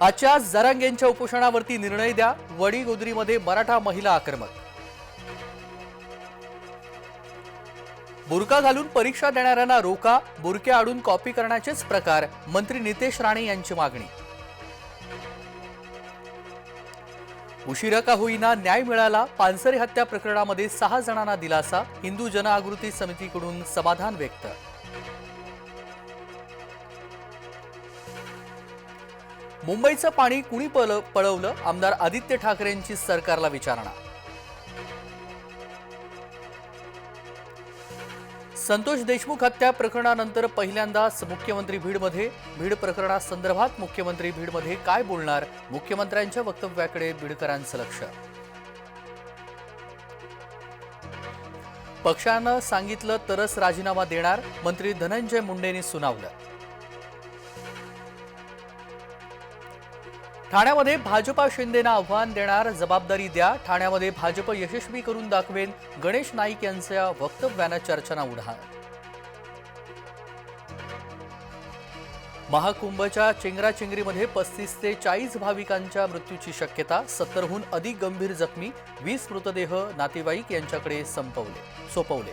आजच्या जरांग यांच्या उपोषणावरती निर्णय द्या. वडीगोद्रीमध्ये मराठा महिला आक्रमक. बुरका घालून परीक्षा देणाऱ्यांना रोका बुरके आडून कॉपी करण्याचेच प्रकार मंत्री नितेश राणे यांची मागणी. उशिरा का होईना न्याय मिळाला पानसरे हत्या प्रकरणामध्ये सहा जणांना दिलासा हिंदू जनआगृती समितीकडून समाधान व्यक्त. मुंबईचं पाणी कुणी पळ- पळवलं? आमदार आदित्य ठाकरेंची सरकारला विचारणा. संतोष देशमुख हत्या प्रकरणानंतर पहिल्यांदाच मुख्यमंत्री भीडमध्ये भीड प्रकरणासंदर्भात मुख्यमंत्री भीडमध्ये काय बोलणार? मुख्यमंत्र्यांच्या वक्तव्याकडे बीडकरांचं लक्ष. पक्षानं सांगितलं तरच राजीनामा देणार मंत्री धनंजय मुंडेंनी सुनावलं. ठाण्यामध्ये भाजपा शिंदेना आव्हान देणार जबाबदारी द्या. ठाण्यामध्ये भाजप यशस्वी करून दाखवेन. गणेश नाईक यांच्या वक्तव्यानं चर्चाना उडाल महाकुंभच्या चेंगराचेंगरीमध्ये पस्तीस ते चाळीस भाविकांच्या मृत्यूची शक्यता सत्तरहून अधिक गंभीर जखमी वीस मृतदेह नातेवाईक यांच्याकडे संपवले सोपवले.